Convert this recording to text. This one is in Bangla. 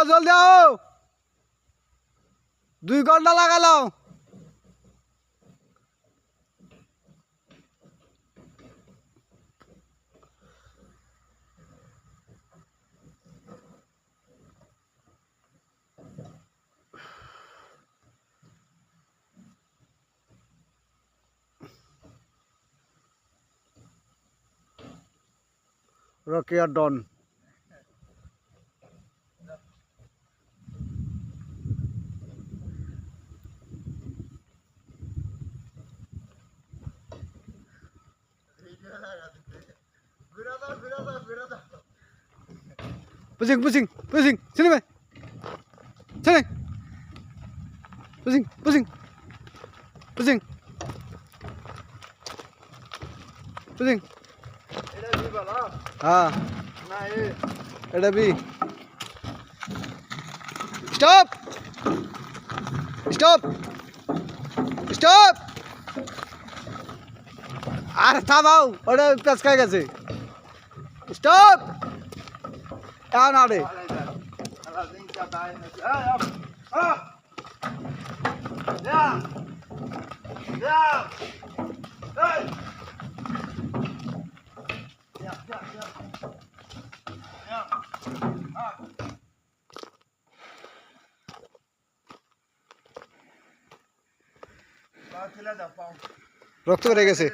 আও জলদি দুই ঘণ্টা লাগালাম। রকিয়া ডন। Pusing, pusing, pusing. Sini, Bay. Sini. Pusing, pusing. Pusing. Pusing. হ্যাঁ এটা বি স্টপ স্টপ স্টপ আর থামাও ওটা পেঁচকায় গেছে। স্টপ! এখন আরে রক্ত বেড়ে গেছে।